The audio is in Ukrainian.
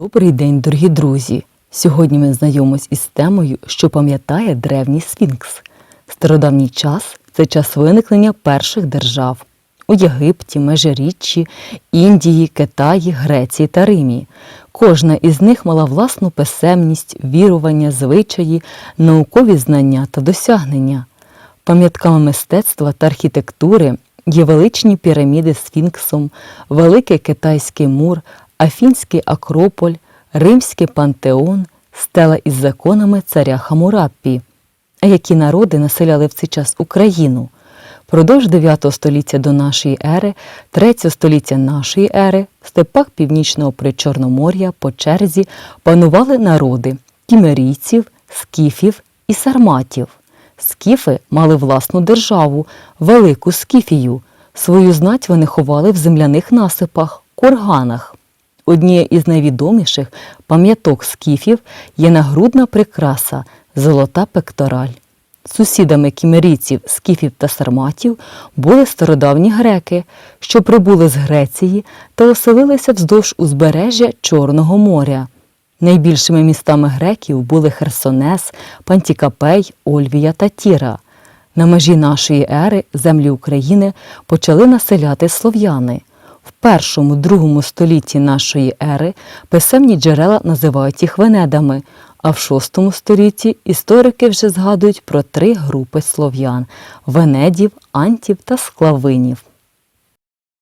Добрий день, дорогі друзі! Сьогодні ми знайомимось із темою, що пам'ятає древній Сфінкс. Стародавній час це час виникнення перших держав у Єгипті, Межиріччі, Індії, Китаї, Греції та Римі. Кожна із них мала власну писемність, вірування, звичаї, наукові знання та досягнення. Пам'ятками мистецтва та архітектури є величні піраміди з Сфінксом, Великий Китайський мур, Афінський Акрополь, Римський пантеон, стела із законами царя Хамураппі. Які народи населяли в цей час Україну? Продовж 9 століття до нашої ери, 3 століття нашої ери, в степах північного Причорномор'я по черзі панували народи кімерійців, скіфів і сарматів. Скіфи мали власну державу, велику скіфію. Свою знать вони ховали в земляних насипах, курганах. Однією із найвідоміших пам'яток скіфів є нагрудна прикраса золота пектораль. Сусідами кімерійців, скіфів та сарматів були стародавні греки, що прибули з Греції та оселилися вздовж узбережжя Чорного моря. Найбільшими містами греків були Херсонес, Пантікапей, Ольвія та Тіра. На межі нашої ери землі України почали населяти слов'яни. В першому другому столітті нашої ери писемні джерела називають їх венедами, а в шостому столітті історики вже згадують про три групи слов'ян венедів, антів та склавинів.